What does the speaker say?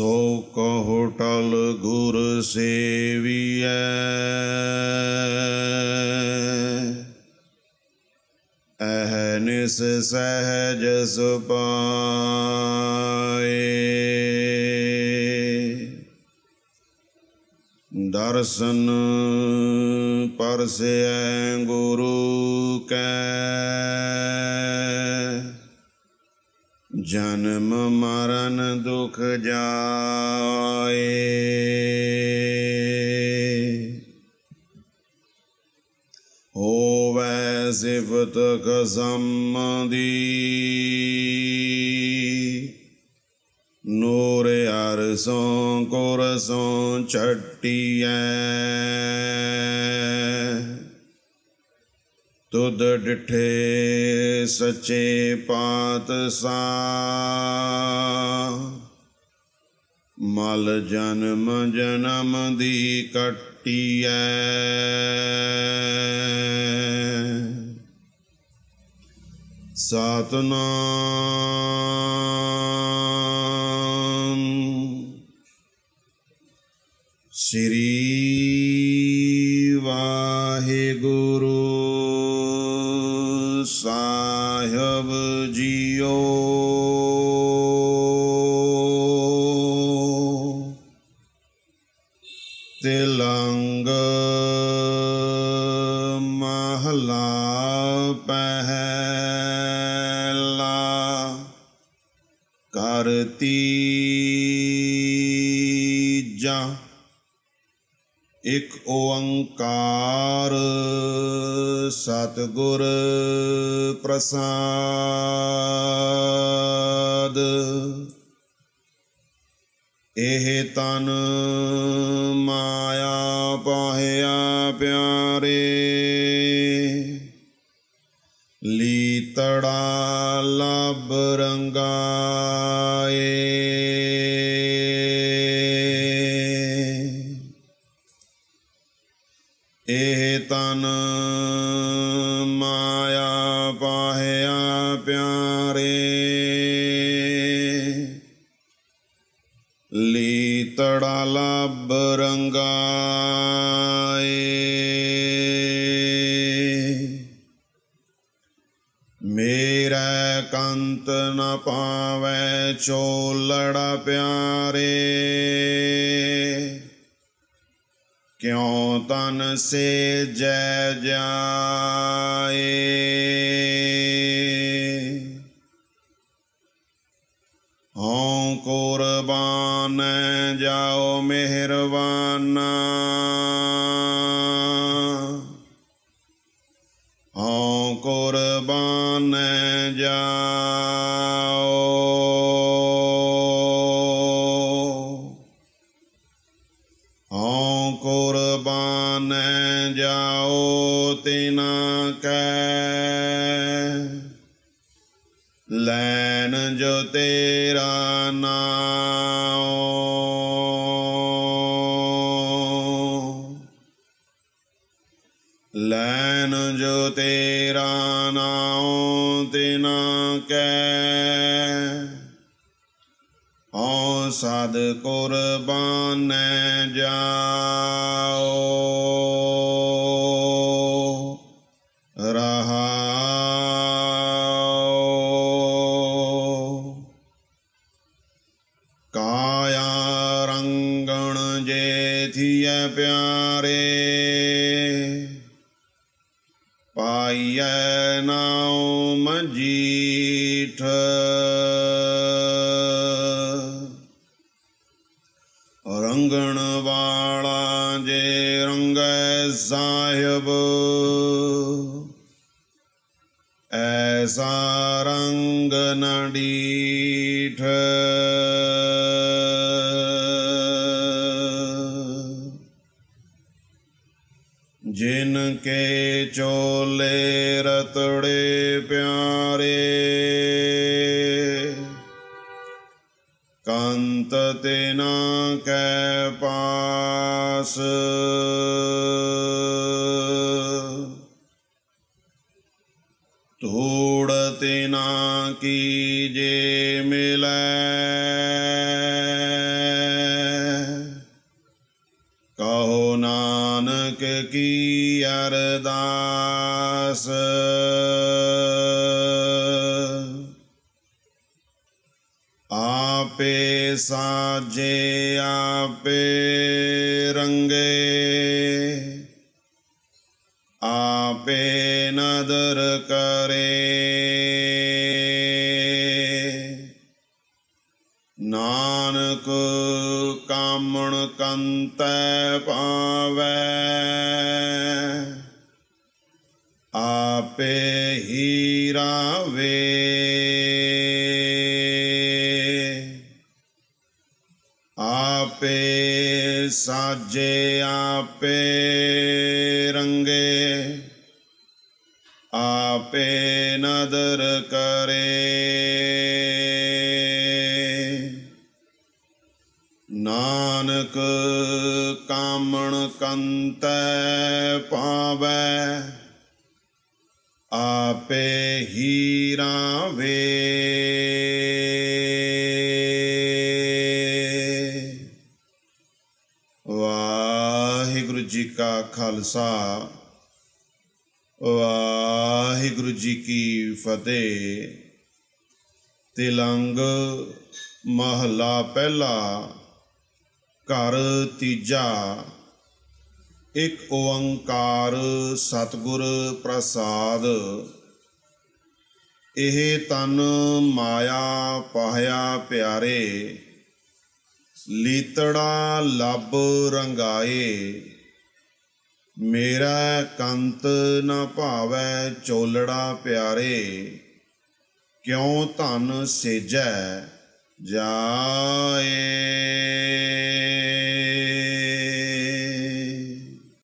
ਸੋ ਕਹੋ ਟਲ ਗੁਰ ਸੇਵੀਐ। ਅਹਨਿਸ ਸਹਜ ਸੁਪਾਏ। ਦਰਸ਼ਨ ਪਰਸੈ ਗੁਰੂ ਕੈ। ਜਨਮ ਮਰਨ ਦੁਖ ਜਾਏ। ਹੋਵੈ ਸਿਫਤ ਕਸਮ ਦੀ। ਨੂਰ ਅਰਸੋਂ ਕੋਰਸੋਂ ਛਟੀਐ। ਤੁਧ ਡਿਠੇ ਸੱਚੇ ਪਾਤਸ਼ਾਹ। ਮਲ ਜਨਮ ਜਨਮ ਦੀ ਕੱਟੀਐ। ਸਤਨਾਮ। ਸ੍ਰੀ ਵਾਹਿਗੁਰੂ। ਤਿਲੰਗ ਮਹਲਾ ਪਹਿਲਾ ਕਰਤੀ ਜਾਂ। ਇਕ ਓੰਕਾਰ ਸਤਿਗੁਰ ਪ੍ਰਸਾਦ। ਇਹ ਤਨ ਮਾਇਆ ਪਾਹਿਆ ਪਿਆਰੇ। ਲੀਤੜਾ ਲਬ ਰੰਗਾਏ। ਇਹ ਤਨ ਮਾਇਆ ਪਾਹਿਆ ਪਿਆਰੇ। ਤੜਾ ਲਬ ਰੰਗਾਏ। ਮੇਰਾ ਕੰਤ ਨ ਪਾਵੈ ਚੋਲੜਾ ਪਿਆਰੇ। ਕਿਉ ਤਨ ਸੇ ਜੈ ਜਾਏ। ਹਉ ਕੁਰਬਾਨ ਜਾਓ ਮਿਹਰਬਾਨਾ। ਹਉ ਕੁਰਬਾਨ ਜਾਓ। ਹਉ ਕੁਰਬਾਨ ਜਾਓ ਤਿਨਾ ਕੈ। ਲੈਣ ਜੋ ਤੇਰਾ ਨਾਮ ਲੈਨ ਜੋ ਤੇਰਾ ਨਾਮ ਤਿਨਾ ਕੈ ਹਉ ਸਦ ਕੁਰਬਾਨ ਜਾਓ। ਰਹਾਉ ਕਾਇਆ ਰੰਗਣ ਜੇ ਥੀਐ ਰੰਗਣ ਵਾਲਾ ਜੇ ਰੰਗੈ ਸਾਹਿਬ। ਐਸਾ ਰੰਗ ਨ ਡੀਠ। ਜਿਨ ਕੇ ਚੋਲੇ ਰਤੜੇ ਪਿਆਰੇ। ਅੰਤ ਤੇਨਾ ਕੈ ਪਾਸ। ਤੋੜ ਤੇਨਾ ਕੀ ਜੇ ਮਿਲੈ। ਕਹੋ ਨਾਨਕ ਕੀ ਅਰਦਾਸ। ਆਪੇ ਸਾਜੇ ਆਪੇ ਰੰਗੇ। ਆਪੇ ਨਦਰ ਕਰੇ। ਨਾਨਕ ਕਾਮਣ ਕੰਤੈ ਪਾਵੈ। ਆਪੇ ਹੀ ਰਾਵੇ। ਆਪੇ ਸਾਜੇ ਆਪੇ ਰੰਗੇ। ਆਪੇ ਨਦਰ ਕਰੇ। ਨਾਨਕ ਕਾਮਣ ਕੰਤੈ ਪਾਵੈ ਆਪੇ ਹੀ ਕਾ ਖਾਲਸਾ। ਵਾਹਿਗੁਰੂ ਜੀ ਕੀ ਫਤਿਹ। ਤਿਲੰਗ ਮਹਲਾ ਪਹਿਲਾ, ਘਰ ਤੀਜਾ। ਇੱਕ ਓੰਕਾਰ ਸਤਿਗੁਰ ਪ੍ਰਸਾਦ। ਇਹ ਤਨ ਮਾਇਆ ਪਾਹਿਆ ਪਿਆਰੇ, ਲੀਤੜਾ ਲੱਭ ਰੰਗਾਏ। ਮੇਰਾ ਕੰਤ ਨਾ ਭਾਵੈ ਚੋਲੜਾ ਪਿਆਰੇ ਕਿਉ ਧਨ ਸੇਜੈ ਜਾਏ?